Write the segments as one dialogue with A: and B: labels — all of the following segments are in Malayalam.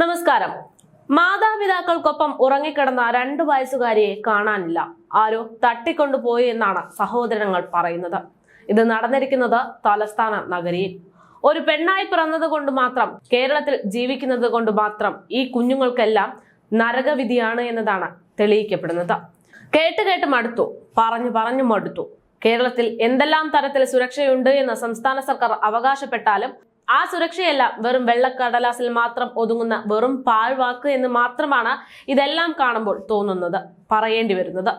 A: നമസ്കാരം. മാതാപിതാക്കൾക്കൊപ്പം ഉറങ്ങിക്കിടന്ന രണ്ടു വയസ്സുകാരിയെ കാണാനില്ല. ആരോ തട്ടിക്കൊണ്ടുപോയി എന്നാണ് സഹോദരങ്ങൾ പറയുന്നത്. ഇത് നടന്നിരിക്കുന്നത് തലസ്ഥാന നഗരിയിൽ. ഒരു പെണ്ണായി പിറന്നത് കൊണ്ട് മാത്രം കേരളത്തിൽ ജീവിക്കുന്നത് കൊണ്ട് മാത്രം ഈ കുഞ്ഞുങ്ങൾക്കെല്ലാം നരകവിധിയാണ് എന്നതാണ് തെളിയിക്കപ്പെടുന്നത്. കേട്ട് കേട്ട് മടുത്തു. പറഞ്ഞു പറഞ്ഞു മടുത്തു. കേരളത്തിൽ എന്തെല്ലാം തരത്തിൽ സുരക്ഷയുണ്ട് എന്ന് സംസ്ഥാന സർക്കാർ അവകാശപ്പെട്ടാലും ആ സുരക്ഷയല്ല വെറും വെള്ളക്കടലാസിൽ മാത്രം ഒതുങ്ങുന്ന വെറും പാഴ്വാക്ക് എന്ന് മാത്രമാണ് ഇതെല്ലാം കാണുമ്പോൾ തോന്നുന്നത്. പറയേണ്ടി വരുന്നത്.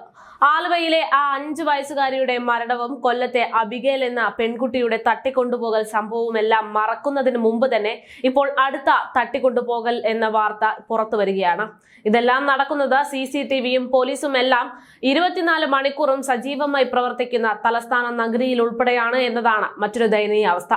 A: ആലുവയിലെ ആ അഞ്ചു വയസ്സുകാരിയുടെ മരണവും കൊല്ലത്തെ അബിഗേൽ എന്ന പെൺകുട്ടിയുടെ തട്ടിക്കൊണ്ടുപോകൽ സംഭവവും എല്ലാം മറക്കുന്നതിന് മുമ്പ് തന്നെ ഇപ്പോൾ അടുത്ത തട്ടിക്കൊണ്ടുപോകൽ എന്ന വാർത്ത പുറത്തു വരികയാണ്. ഇതെല്ലാം നടക്കുന്നത് സി സി ടി വിയും പോലീസും എല്ലാം ഇരുപത്തിനാല് മണിക്കൂറും സജീവമായി പ്രവർത്തിക്കുന്ന തലസ്ഥാന നഗരിയിൽ ഉൾപ്പെടെയാണ് എന്നതാണ് മറ്റൊരു ദയനീയ അവസ്ഥ.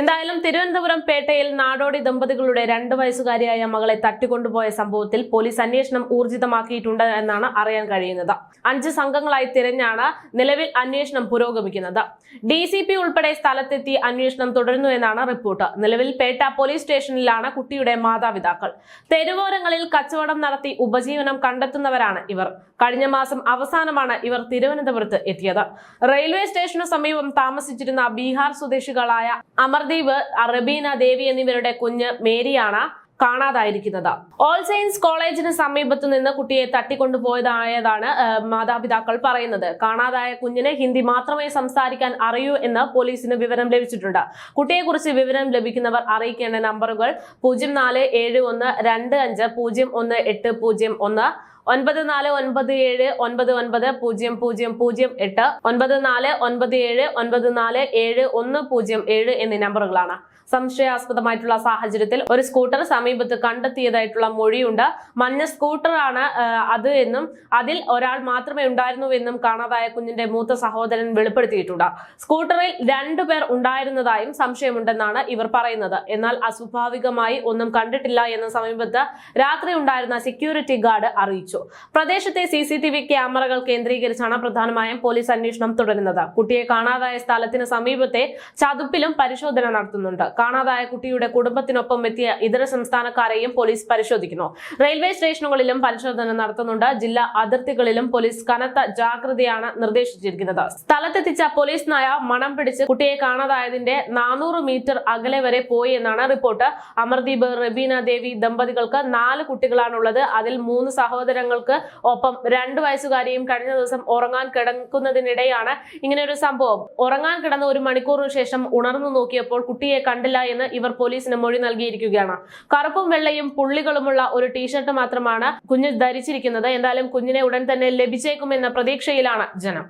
A: എന്തായാലും തിരുവനന്തപുരം പേട്ടയിൽ നാടോടി ദമ്പതികളുടെ രണ്ട് വയസ്സുകാരിയായ മകളെ തട്ടിക്കൊണ്ടുപോയ സംഭവത്തിൽ പോലീസ് അന്വേഷണം ഊർജിതമാക്കിയിട്ടുണ്ട് എന്നാണ് അറിയാൻ കഴിയുന്നത്. അഞ്ച് സംഘങ്ങളായി തിരഞ്ഞാണ് നിലവിൽ അന്വേഷണം പുരോഗമിക്കുന്നത്. ഡി സി പി ഉൾപ്പെടെ സ്ഥലത്തെത്തി അന്വേഷണം തുടരുന്നു എന്നാണ് റിപ്പോർട്ട്. നിലവിൽ പേട്ട പോലീസ് സ്റ്റേഷനിലാണ് കുട്ടിയുടെ മാതാപിതാക്കൾ. തെരുവോരങ്ങളിൽ കച്ചവടം നടത്തി ഉപജീവനം കണ്ടെത്തുന്നവരാണ് ഇവർ. കഴിഞ്ഞ മാസം അവസാനമാണ് ഇവർ തിരുവനന്തപുരത്ത് എത്തിയത്. റെയിൽവേ സ്റ്റേഷനു സമീപം താമസിച്ചിരുന്ന ബീഹാർ സ്വദേശികളായ അമർദീപ് അറബീന ദേവി എന്നിവരുടെ കുഞ്ഞ് മേരിയാണ് കാണാതായിരിക്കുന്നത്. ഓൾ സെയിൻസ് കോളേജിന് സമീപത്തു നിന്ന് കുട്ടിയെ തട്ടിക്കൊണ്ടുപോയതായതാണ് മാതാപിതാക്കൾ പറയുന്നത്. കാണാതായ കുഞ്ഞിനെ ഹിന്ദി മാത്രമേ സംസാരിക്കാൻ അറിയൂ എന്ന് പോലീസിന് വിവരം ലഭിച്ചിട്ടുണ്ട്. കുട്ടിയെക്കുറിച്ച് വിവരം ലഭിക്കുന്നവർ അറിയിക്കേണ്ട നമ്പറുകൾ പൂജ്യം നാല് ഏഴ് ഒന്ന് രണ്ട് അഞ്ച് പൂജ്യം ഒന്ന് എട്ട് പൂജ്യം ഒന്ന് ഒൻപത് നാല് ഒൻപത് ഏഴ് ഒൻപത് ഒൻപത് പൂജ്യം പൂജ്യം പൂജ്യം എട്ട് ഒൻപത് നാല് ഒൻപത് ഏഴ് ഒൻപത് നാല് ഏഴ് ഒന്ന് പൂജ്യം ഏഴ് എന്നീ നമ്പറുകളാണ്. സംശയാസ്പദമായിട്ടുള്ള സാഹചര്യത്തിൽ ഒരു സ്കൂട്ടർ സമീപത്ത് കണ്ടെത്തിയതായിട്ടുള്ള മൊഴിയുണ്ട്. മഞ്ഞ സ്കൂട്ടറാണ് അത് എന്നും അതിൽ ഒരാൾ മാത്രമേ ഉണ്ടായിരുന്നുവെന്നും കാണാതായ കുഞ്ഞിന്റെ മൂത്ത സഹോദരൻ വെളിപ്പെടുത്തിയിട്ടുണ്ട്. സ്കൂട്ടറിൽ രണ്ടുപേർ ഉണ്ടായിരുന്നതായും സംശയമുണ്ടെന്നാണ് ഇവർ പറയുന്നത്. എന്നാൽ അസ്വാഭാവികമായി ഒന്നും കണ്ടിട്ടില്ല എന്ന സമീപത്ത് രാത്രി ഉണ്ടായിരുന്ന സെക്യൂരിറ്റി ഗാർഡ് അറിയിച്ചു. പ്രദേശത്തെ സി സി ടി വി ക്യാമറകൾ കേന്ദ്രീകരിച്ചാണ് പ്രധാനമായും പോലീസ് അന്വേഷണം തുടരുന്നത്. കുട്ടിയെ കാണാതായ സ്ഥലത്തിന് സമീപത്തെ ചതുപ്പിലും പരിശോധന നടത്തുന്നുണ്ട്. കാണാതായ കുട്ടിയുടെ കുടുംബത്തിനൊപ്പം എത്തിയ ഇതര സംസ്ഥാനക്കാരെയും പോലീസ് പരിശോധിക്കുന്നു. റെയിൽവേ സ്റ്റേഷനുകളിലും പരിശോധന നടത്തുന്നുണ്ട്. ജില്ലാ അതിർത്തികളിലും പോലീസ് കനത്ത ജാഗ്രതയാണ് നിർദ്ദേശിച്ചിരിക്കുന്നത്. സ്ഥലത്തെത്തിച്ച പോലീസ് നായ മണം പിടിച്ച് കുട്ടിയെ കാണാതായതിന്റെ നാനൂറ് മീറ്റർ അകലെ വരെ പോയി എന്നാണ് റിപ്പോർട്ട്. അമർദീപ് റബീന ദേവി ദമ്പതികൾക്ക് നാല് കുട്ടികളാണുള്ളത്. അതിൽ മൂന്ന് സഹോദരങ്ങൾക്ക് ഒപ്പം രണ്ട് വയസ്സുകാരിയും കഴിഞ്ഞ ദിവസം ഉറങ്ങാൻ കിടക്കുന്നതിനിടെയാണ് ഇങ്ങനെ ഒരു സംഭവം. ഉറങ്ങാൻ കിടന്ന ഒരു മണിക്കൂറിനു ശേഷം ഉണർന്നു നോക്കിയപ്പോൾ കുട്ടിയെ കണ്ടില്ല എന്ന് ഇവർ പോലീസിന് മൊഴി നൽകിയിരിക്കുകയാണ്. കറുപ്പും വെള്ളയും പുള്ളികളുമുള്ള ഒരു ടീഷർട്ട് മാത്രമാണ് കുഞ്ഞ് ധരിച്ചിരിക്കുന്നത്. എന്തായാലും കുഞ്ഞിനെ ഉടൻ തന്നെ ലഭിച്ചേക്കുമെന്ന പ്രതീക്ഷയിലാണ് ജനം.